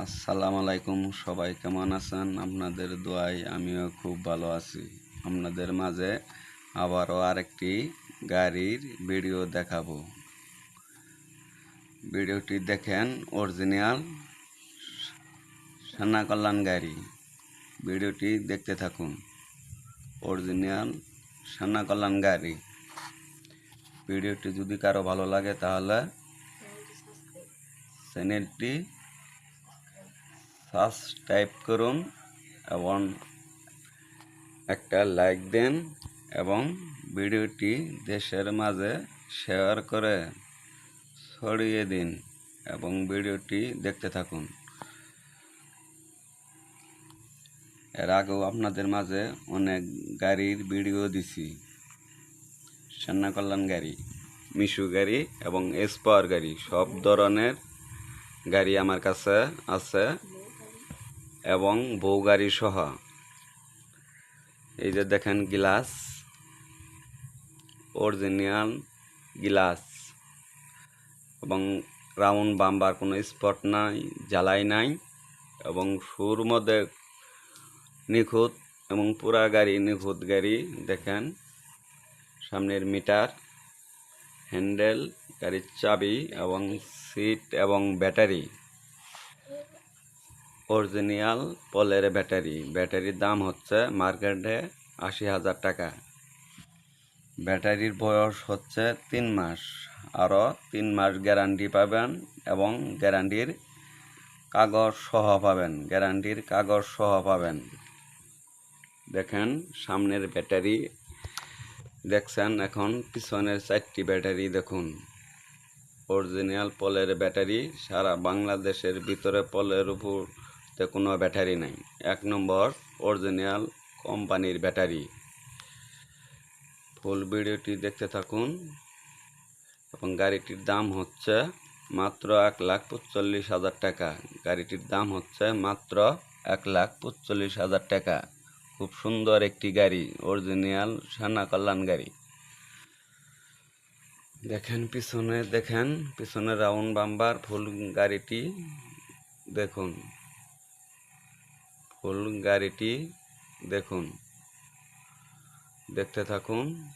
আসসালামু আলাইকুম সবাই কেমন আছেন? আপনাদের দোয়ায় আমিও খুব ভালো আছি। আপনাদের মাঝে আবারও আরেকটি গাড়ির ভিডিও দেখাবো। ভিডিওটি দেখেন অরিজিনাল সান্না কল্যাণ গাড়ি। ভিডিওটি দেখতে থাকুন। অরিজিনাল সান্না কল্যাণ গাড়ি। ভিডিওটি যদি কারও ভালো লাগে তাহলে চ্যানেলটি সাবস্ক্রাইব করুন এবং একটা লাইক দেন এবং ভিডিওটি দেশের মাঝে শেয়ার করে ছড়িয়ে দিন এবং ভিডিওটি দেখতে থাকুন। এর আগেও আপনাদের মাঝে অনেক গাড়ির ভিডিও দিছি। সান্না গাড়ি মিশু গাড়ি এবং এসপাওয়ার গাড়ি, সব ধরনের গাড়ি আমার কাছে আছে। এবং বউ গাড়ি সহ। এই যে দেখেন গ্লাস, অরিজিনাল গ্লাস। এবং রাউন্ড বাম্বার কোনো স্পট নাই, জ্বালাই নাই, এবং সুর মধ্যে নিখুঁত এবং পুরা গাড়ি নিখুঁত গাড়ি, দেখেন, সামনের মিটার, হ্যান্ডেল, গাড়ির চাবি এবং সিট এবং ব্যাটারি। অরিজিনাল পলের ব্যাটারি। ব্যাটারির দাম হচ্ছে মার্কেটে আশি হাজার টাকা। ব্যাটারির বয়স হচ্ছে তিন মাস। আরও তিন মাস গ্যারান্টি পাবেন এবং গ্যারান্টির কাগজ সহ পাবেন। গ্যারান্টির কাগজ সহ পাবেন। দেখেন, সামনের ব্যাটারি দেখছেন? এখন পিছনের চারটি ব্যাটারি দেখুন। অরিজিনাল পলের ব্যাটারি সারা বাংলাদেশের ভিতরে পলের উপরতে কোনো ব্যাটারি নাই। এক নম্বর অরিজিনাল কোম্পানির ব্যাটারি। ফুল ভিডিওটি দেখতে থাকুন। এবং গাড়িটির দাম হচ্ছে মাত্র এক লাখ পঁচল্লিশ হাজার টাকা। গাড়িটির দাম হচ্ছে মাত্র এক লাখ পঁচল্লিশ হাজার টাকা। খুব সুন্দর একটি গাড়ি অরিজিনাল সানা কল্যাণ গাড়ি। দেখেন পিছনে দেখেন, পিছনে রাউন্ড বাম্বার ফুল গাড়িটি দেখুন। ফুল গাড়িটি দেখুন। দেখতে থাকুন।